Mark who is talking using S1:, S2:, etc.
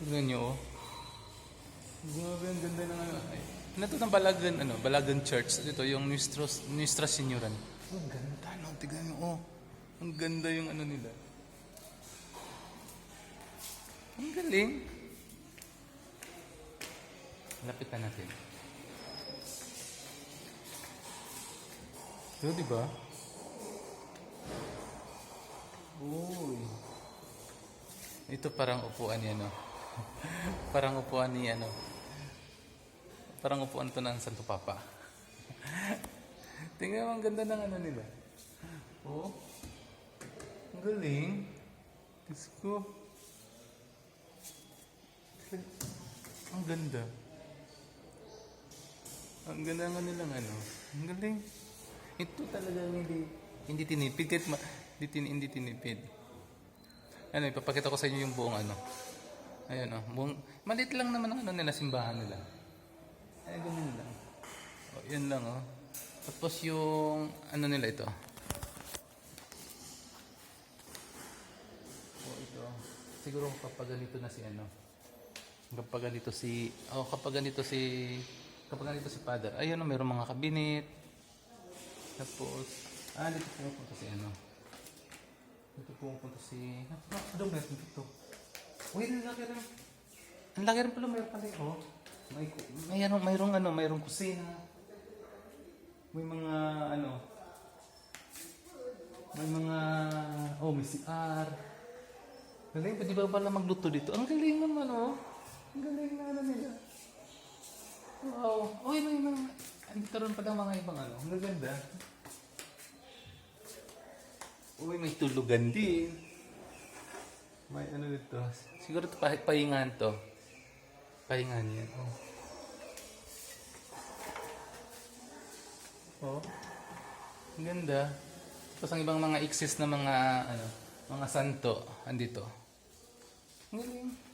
S1: Tignan nyo, oh. Grabe, ang ganda ng ano. Ay, ano to ng Balagan, ano, Balagan Church. Ito, yung Nuestros, Nuestra Senyoran. Oh, ang ganda, no? Tignan nyo, oh. Ang ganda yung ano nila. Ang galing. Lapitan natin. Ito, di ba? Uy. Ito parang upuan ni ano. parang upuan ni ano. Parang upuan to ng Santo Papa. Tingnan mo, ang ganda ng ano nila. Oh. Ang galing. Diyos ko. Ang ganda. Ang ganda nga nilang ano. Ang galing. Ito talaga hindi hindi tinipid kahit ma, hindi, hindi tinipid. Ano, ipapakita ko sa inyo yung buong ano. Ayun oh, buong maliit lang naman ang ano nila simbahan nila. Ay, ganun lang. Oh, yun lang oh. Tapos yung ano nila ito. Oh, ito. Siguro kapag ganito na si ano. Kapag ganito si oh, kapag ganito si kapag ganito si Father. Ayun oh, mayroong mga kabinet. Tapos, ah, dito pumupunta si ano. Dito pumupunta si... Ah, ano meron dito? Uy, ang laki rin. Ang laki rin pala, mayroon pala oh. May, mayroong, mayroong ano, mayroong kusina. May mga ano. May mga... Oh, may CR. Galing, pwede ba pala magluto dito? Ang galing naman oh. Ang galing na ano nila. Wow. Uy, may mga... Andito rin pala mga ibang ano. Ang gaganda. Uy, may tulugan din. May ano dito. Siguro ito pah- pahingan to. Pahingan yan. Oh. Oh. Ang ganda. Tapos ang ibang mga exist na mga ano, mga santo andito. Ang galing.